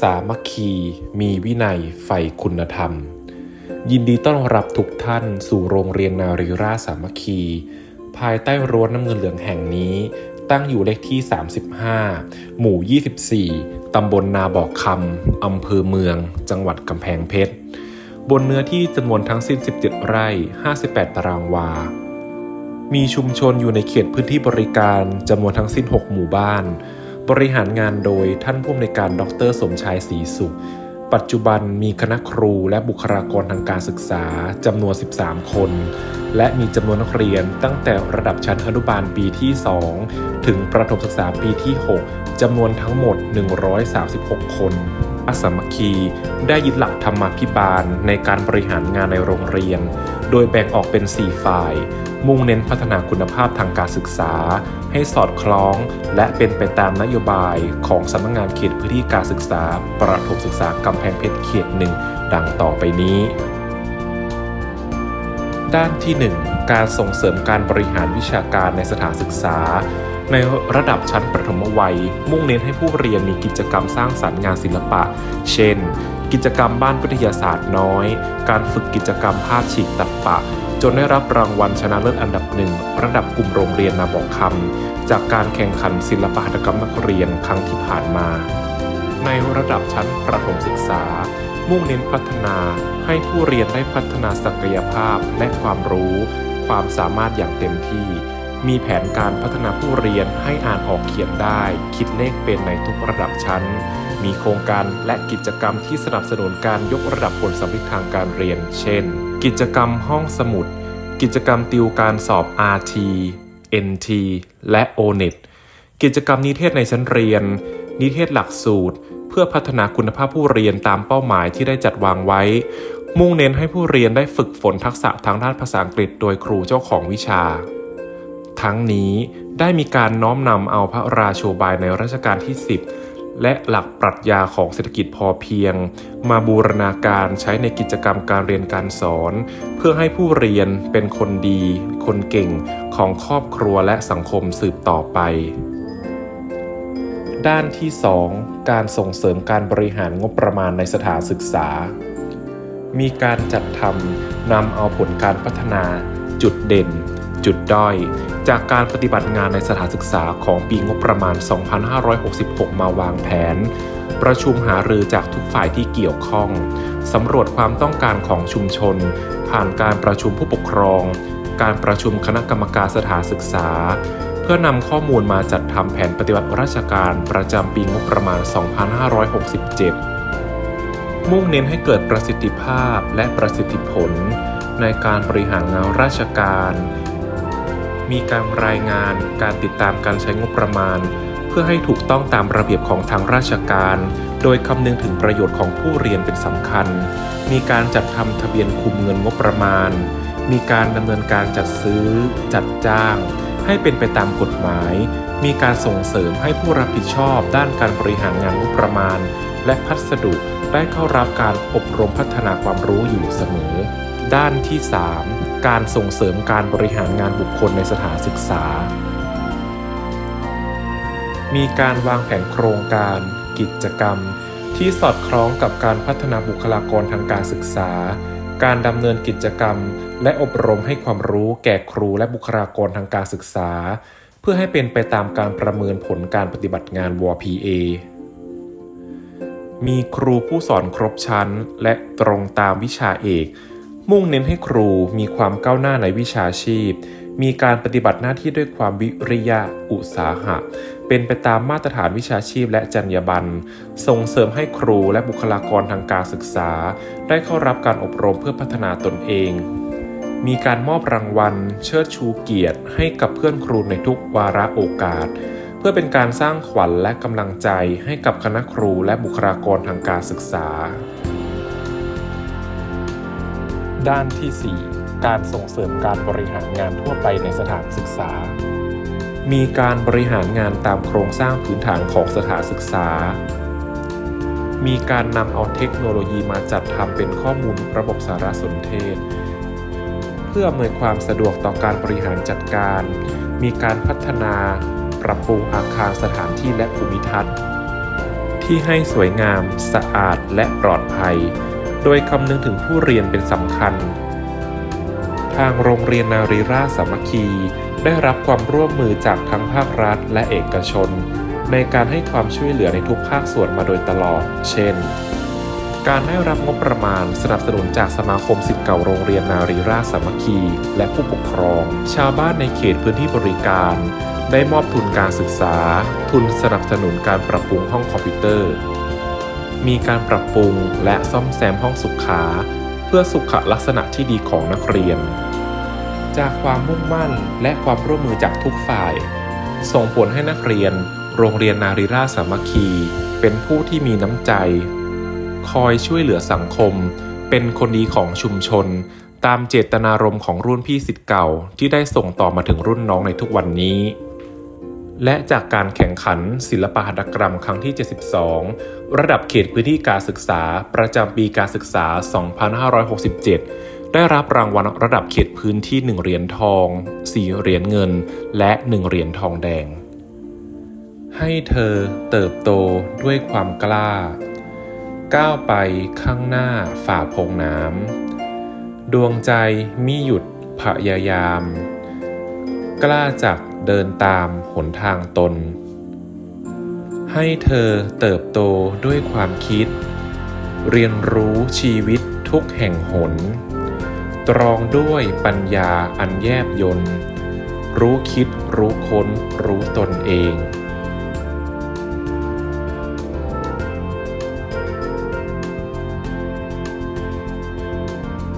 สามัคคีมีวินัยใฝ่คุณธรรม ยินดีต้อนรับทุกท่านสู่โรงเรียนนารีราสามัคคี ภายใต้รั้วน้ำเงินเหลืองแห่งนี้ ตั้งอยู่เลขที่ 35 หมู่ 24 ตำบลนาบอกคำอำเภอเมือง จังหวัดกำแพงเพชร บนเนื้อที่จำนวนทั้งสิ้น 17 ไร่ 58 ตารางวา มีชุมชนอยู่ในเขตพื้นที่บริการจำนวนทั้งสิ้น 6 หมู่บ้าน บริหารงานโดยท่านผู้อำนวยการดร สมชายศรีสุข ปัจจุบันมีคณะครูและบุคลากรทางการศึกษาจำนวน 13 คน และมีจำนวนนักเรียนตั้งแต่ระดับชั้นอนุบาลปีที่ 2 ถึงประถมศึกษาปีที่ 6จำนวนทั้งหมด 136 คนอาสามัคคีได้ยึดหลักธรรมาภิบาลในการบริหารงานในโรงเรียน โดยแบ่งออกเป็น 4 ฝ่าย มุ่งเน้นพัฒนาคุณภาพทางการศึกษา ให้สอดคล้อง และเป็นไปตามนโยบายของสำนักงานเขตพื้นที่การศึกษา ประถมศึกษากำแพงเพชรเขตหนึ่งดังต่อไปนี้ ด้านที่ 1 การส่งเสริมการบริหารวิชาการในสถานศึกษาในระดับชั้นประถมวัย มุ่งเน้นให้ผู้เรียนมีกิจกรรมสร้างสรรค์งานศิลปะ เช่น กิจกรรมบ้านวิทยาศาสตร์น้อย การฝึกกิจกรรมภาพฉีกตัดปะ จนได้รับรางวัลชนะเลิศอันดับหนึ่งระดับกลุ่มโรงเรียนนาบอกคำจากการแข่งขันศิลปหัตถกรรมนักเรียนครั้งที่ผ่านมา ในระดับชั้นประถมศึกษา มุ่งเน้นพัฒนาให้ผู้เรียนได้พัฒนาศักยภาพและความรู้ ความสามารถอย่างเต็มที่ มีแผนการพัฒนาผู้เรียนให้อ่านออกเขียนได้ คิดเลขเป็นในทุกระดับชั้น มีโครงการและกิจกรรมที่สนับสนุนการยกระดับผลสำเร็จทางการเรียน เช่น กิจกรรมห้องสมุด กิจกรรมติวการสอบ RT NT และ ONET กิจกรรมนิเทศในชั้นเรียน นิเทศหลักสูตร เพื่อพัฒนาคุณภาพผู้เรียนตามเป้าหมายที่ได้จัดวางไว้ มุ่งเน้นให้ผู้เรียนได้ฝึกฝนทักษะทางด้านภาษาอังกฤษ โดยครูเจ้าของวิชา ทั้งนี้ได้มีการน้อมนำเอาพระราโชบายในรัชกาลที่ 10 และหลักปรัชญาของเศรษฐกิจพอเพียง มาบูรณาการใช้ในกิจกรรมการเรียนการสอน เพื่อให้ผู้เรียนเป็นคนดี คนเก่งของครอบครัวและสังคมสืบต่อไปด้านที่ 2 การส่งเสริมการบริหารงบประมาณในสถานศึกษา มีการจัดทำนำเอาผลการพัฒนา จุดเด่น จุดด้อยจากการปฏิบัติงานในสถานศึกษาของปีงบประมาณ 2566 มาวางแผน ประชุมหารือจากทุกฝ่ายที่เกี่ยวข้อง สำรวจความต้องการของชุมชน ผ่านการประชุมผู้ปกครอง การประชุมคณะกรรมการสถานศึกษา เพื่อนำข้อมูลมาจัดทำแผนปฏิบัติราชการประจำปีงบประมาณ 2567 มุ่งเน้นให้เกิดประสิทธิภาพและประสิทธิผล ในการบริหารงานราชการ มีการรายงานการติดตามการใช้งบประมาณ เพื่อให้ถูกต้องตามระเบียบของทางราชการ โดยคำนึงถึงประโยชน์ของผู้เรียนเป็นสำคัญ มีการจัดทำทะเบียนคุมเงินงบประมาณ มีการดำเนินการจัดซื้อ จัดจ้าง ให้เป็นไปตามกฎหมาย มีการส่งเสริมให้ผู้รับผิดชอบด้านการบริหารงานงบประมาณ และพัสดุได้เข้ารับการอบรมพัฒนาความรู้อยู่เสมอ ด้านที่ 3 การส่งเสริมการบริหารงานบุคคลในสถานศึกษา มีการวางแผนโครงการ กิจกรรม ที่สอดคล้องกับการพัฒนาบุคลากรทางการศึกษา การดำเนินกิจกรรม และอบรมให้ความรู้แก่ครูและบุคลากรทางการศึกษา เพื่อให้เป็นไปตามการประเมินผลการปฏิบัติงาน WPA มีครูผู้สอนครบชั้นและตรงตามวิชาเอก มุ่งเน้นให้ครูมีความก้าวหน้าในวิชาชีพ มีการปฏิบัติหน้าที่ด้วยความวิริยะอุตสาหะ เป็นไปตามมาตรฐานวิชาชีพและจรรยาบรรณ ส่งเสริมให้ครูและบุคลากรทางการศึกษา ได้เข้ารับการอบรมเพื่อพัฒนาตนเอง มีการมอบรางวัล เชิดชูเกียรติให้กับเพื่อนครูในทุกวาระโอกาส เพื่อเป็นการสร้างขวัญและกำลังใจให้กับคณะครูและบุคลากรทางการศึกษา ด้านที่ 4 การส่งเสริมการบริหารงานทั่วไปในสถานศึกษา มีการบริหารงานตามโครงสร้างพื้นฐานของสถานศึกษา มีการนำเอาเทคโนโลยีมาจัดทำเป็นข้อมูลระบบสารสนเทศ เพื่ออำนวยความสะดวกต่อการบริหารจัดการ มีการพัฒนา ปรับปรุงอาคารสถานที่และภูมิทัศน์ ที่ให้สวยงาม สะอาดและปลอดภัย ดยคำนึงถึงผู้เรียนเป็นสำคัญ ทางโรงเรียนนารีราสามัคคี ได้รับความร่วมมือจากทั้งภาครัฐและเอกชน ในการให้ความช่วยเหลือในทุกภาคส่วนมาโดยตลอด เช่น การได้รับงบประมาณสนับสนุนจากสมาคมสิทธิ์เก่าโรงเรียนนารีราสามัคคี และผู้ปกครอง ชาวบ้านในเขตพื้นที่บริการ ได้มอบทุนการศึกษา ทุนสนับสนุนการปรับปรุงห้องคอมพิวเตอร์ มีการปรับปรุงและซ่อมแซมห้องสุขา เพื่อสุขลักษณะที่ดีของนักเรียน จากความมุ่งมั่นและความร่วมมือจากทุกฝ่าย ส่งผลให้นักเรียน โรงเรียนนารีราสามัคคี เป็นผู้ที่มีน้ำใจ คอยช่วยเหลือสังคม เป็นคนดีของชุมชน ตามเจตนารมณ์ของรุ่นพี่สิทธิ์เก่าที่ได้ส่งต่อมาถึงรุ่นน้องในทุกวันนี้ และจากการแข่งขันศิลปหัตถกรรมครั้งที่ 72 ระดับเขตพื้นที่การศึกษา ประจำปีการศึกษา 2567 ได้รับรางวัลระดับเขตพื้นที่ 1 เหรียญทอง 4 เหรียญเงิน และ 1 เหรียญทองแดง ให้เธอเติบโตด้วยความกล้า ก้าวไปข้างหน้าฝ่าพงน้ำ ดวงใจมิหยุดพยายาม กล้าจักเดินตามหนทางตน ให้เธอเติบโตด้วยความคิด เรียนรู้ชีวิตทุกแห่งหน ตรองด้วยปัญญาอันแยบยนต์รู้คิดรู้ค้นรู้ตนเอง